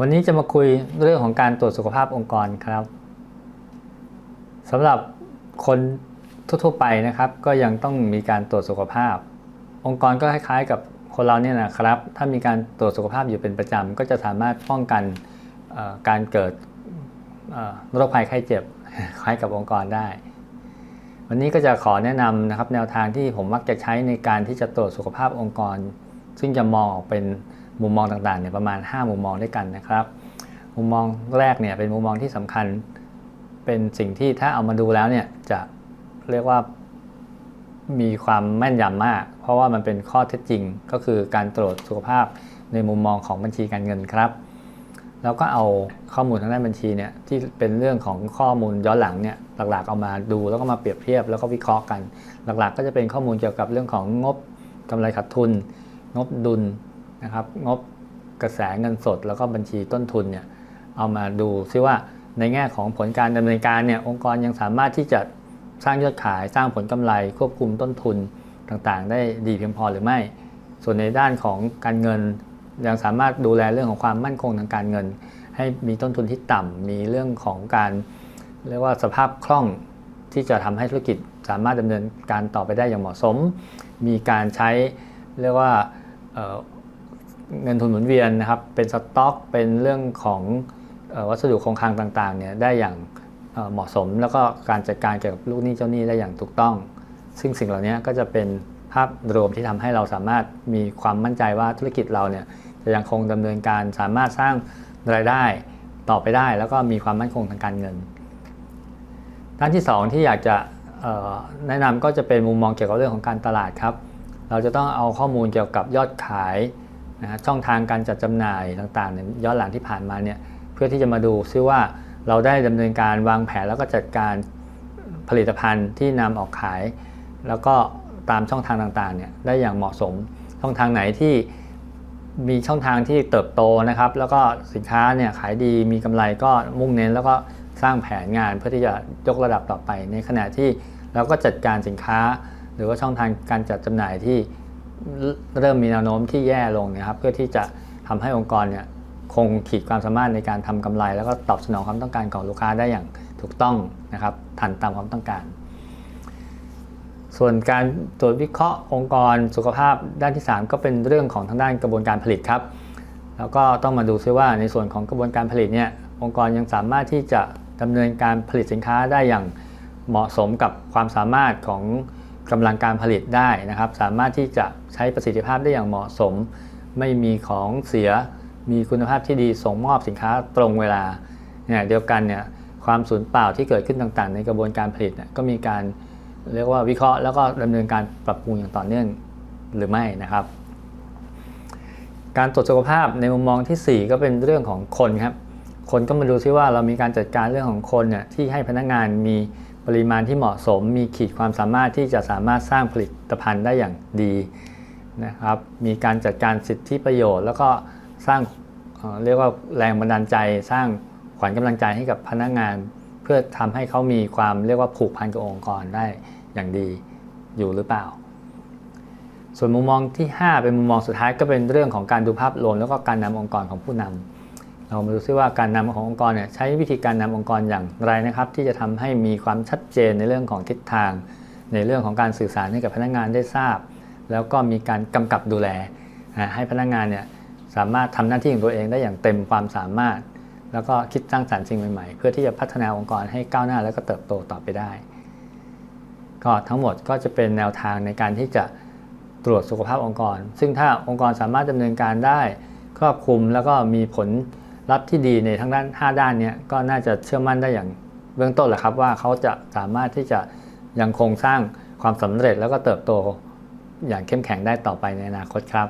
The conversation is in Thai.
วันนี้จะมาคุยเรื่องของการตรวจสุขภาพองค์กรครับสำหรับคนทั่วๆไปนะครับ ก็ยังต้องมีการตรวจสุขภาพ องค์กรก็คล้ายๆ กับคนเราเนี่ยนะครับ ถ้ามีการตรวจสุขภาพอยู่เป็นประจำก็จะสามารถป้องกันการเกิดโรคภัยไข้เจ็บคล้ายกับองค์กรได้ วันนี้ก็จะขอแนะนำนะครับ แนวทางที่ผมมักจะใช้ในการที่จะตรวจสุขภาพองค์กร ซึ่งจะมองออกเป็น มุมมองต่างๆเนี่ยประมาณ 5 มุมมองด้วยกันนะครับ มุมมองแรกเนี่ยเป็นมุมมองที่สำคัญ เป็นสิ่งที่ถ้าเอามาดูแล้วเนี่ยจะเรียกว่ามีความแม่นยำมาก เพราะว่ามันเป็นข้อเท็จจริงก็คือการตรวจสุขภาพในมุมมองของบัญชีการเงินครับ แล้วก็เอาข้อมูลทางด้านบัญชีเนี่ยที่เป็นเรื่องของข้อมูลย้อนหลังเนี่ยหลักๆเอามาดูแล้วก็มาเปรียบเทียบแล้วก็วิเคราะห์กัน หลักๆ ก็จะเป็นข้อมูลเกี่ยวกับเรื่องของงบกำไรขาดทุน งบดุล นะครับงบกระแสเงินสดแล้วก็บัญชีต้นทุนเนี่ยเอามาดูซิว่าในแง่ของผลการดำเนินการเนี่ยองค์กรยังสามารถที่จะสร้างยอดขายสร้างผลกำไรควบคุมต้นทุนต่างๆ ได้ดีเพียงพอหรือไม่ ส่วนในด้านของการเงินยังสามารถดูแลเรื่องของความมั่นคงทางการเงิน ให้มีต้นทุนที่ต่ำมีเรื่องของการเรียกว่าสภาพคล่องที่จะทำให้ธุรกิจสามารถดำเนินการต่อไปได้อย่างเหมาะสม มีการใช้เรียกว่า เงินทุนหมุนเวียนนะครับ เป็นสต็อก เป็นเรื่องของวัสดุคงคลังต่างๆเนี่ยได้อย่างเหมาะสม แล้วก็การจัดการเกี่ยวกับลูกหนี้เจ้าหนี้ได้อย่างถูกต้อง ซึ่งสิ่งเหล่านี้ก็จะเป็นภาพรวมที่ทำให้เราสามารถมีความมั่นใจว่าธุรกิจเราเนี่ยจะยังคงดำเนินการสามารถสร้างรายได้ต่อไปได้ แล้วก็มีความมั่นคงทางการเงิน ด้านที่ 2 ที่อยากจะแนะนำก็จะเป็นมุมมองเกี่ยวกับเรื่องของการตลาดครับ เราจะต้องเอาข้อมูลเกี่ยวกับยอดขาย นะฮะช่องทางการจัดจำหน่ายต่างๆเนี่ยย้อนหลังที่ผ่านมาเนี่ยเพื่อที่จะมาดูซิว่าเราได้ดำเนินการวางแผนแล้วก็จัดการผลิตภัณฑ์ที่นำออกขาย แล้วก็ตามช่องทางต่างๆเนี่ยได้อย่างเหมาะสม ช่องทางไหนที่มีช่องทางที่เติบโตนะครับ แล้วก็สินค้าเนี่ยขายดีมีกำไรก็มุ่งเน้น แล้วก็สร้างแผนงานเพื่อที่จะยกระดับต่อไป ในขณะที่เราก็จัดการสินค้า หรือว่าช่องทางการจัดจำหน่ายที่ เริ่มมีแนวโน้มที่แย่ลงนะครับ เพื่อที่จะทำให้องค์กรเนี่ยคงขีดความสามารถในการทำกำไร แล้วก็ตอบสนองความต้องการของลูกค้าได้อย่างถูกต้องนะครับ ทันตามความต้องการ ส่วนการตรวจวิเคราะห์องค์กรสุขภาพด้านที่ 3 ก็เป็นเรื่องของทางด้านกระบวนการผลิตครับ แล้วก็ต้องมาดูซิว่าในส่วนของกระบวนการผลิตเนี่ยองค์กรยังสามารถที่จะดำเนินการผลิตสินค้าได้อย่างเหมาะสมกับความสามารถของ กำลังการผลิตได้นะครับ สามารถที่จะใช้ประสิทธิภาพได้อย่างเหมาะสม ไม่มีของเสีย มีคุณภาพที่ดีส่งมอบสินค้าตรงเวลาเนี่ยเดียวกันเนี่ยความสูญเปล่าที่เกิดขึ้นต่างๆ ในกระบวนการผลิตเนี่ยก็มีการเรียกว่าวิเคราะห์แล้วก็ดำเนินการปรับปรุงอย่างต่อเนื่องหรือไม่นะครับ การตรวจสุขภาพในมุมมองทีสี่ 4 ก็เป็นเรื่องของคนครับคนก็มาดูซิว่าเรามีการจัดการเรื่องของคนเนี่ยที่ให้พนักงานมี ปริมาณที่เหมาะสม มีขีดความสามารถที่จะสามารถสร้างผลิตภัณฑ์ได้อย่างดีนะครับ มีการจัดการสิทธิประโยชน์ แล้วก็สร้างเเรียกว่าแรงบันดาลใจ สร้างขวัญกำลังใจให้กับพนักงาน เพื่อทำให้เขามีความเรียกว่าผูกพันกับองค์กรได้อย่างดีอยู่หรือเปล่า ส่วนมุมมองที่ 5 เป็นมุมมองสุดท้ายก็เป็นเรื่องของการดูภาพรวมแล้วก็การนำองค์กรของผู้นำ เรามาดูซิว่าการนำขององค์กรเนี่ยใช้วิธีการนำองค์กรอย่างไรนะครับ ที่จะทำให้มีความชัดเจนในเรื่องของทิศทาง ในเรื่องของการสื่อสารให้กับพนักงานได้ทราบ แล้วก็มีการกำกับดูแล ให้พนักงานเนี่ยสามารถทำหน้าที่ของตัวเองได้อย่างเต็มความสามารถ แล้วก็คิดสร้างสรรค์สิ่งใหม่ๆ เพื่อที่จะพัฒนาองค์กรให้ก้าวหน้าแล้วก็เติบโตต่อไปได้ ก็ทั้งหมดก็จะเป็นแนวทางในการที่จะตรวจสุขภาพองค์กร ซึ่งถ้าองค์กรสามารถดำเนินการได้ครอบคลุมแล้วก็มีผล รับที่ดีในทั้งด้าน 5 ด้านนี้ก็น่าจะเชื่อมั่นได้อย่างเบื้องต้นแหละครับ ว่าเขาจะสามารถที่จะยังคงสร้างความสำเร็จแล้วก็เติบโตอย่างเข้มแข็งได้ต่อไปในอนาคตครับ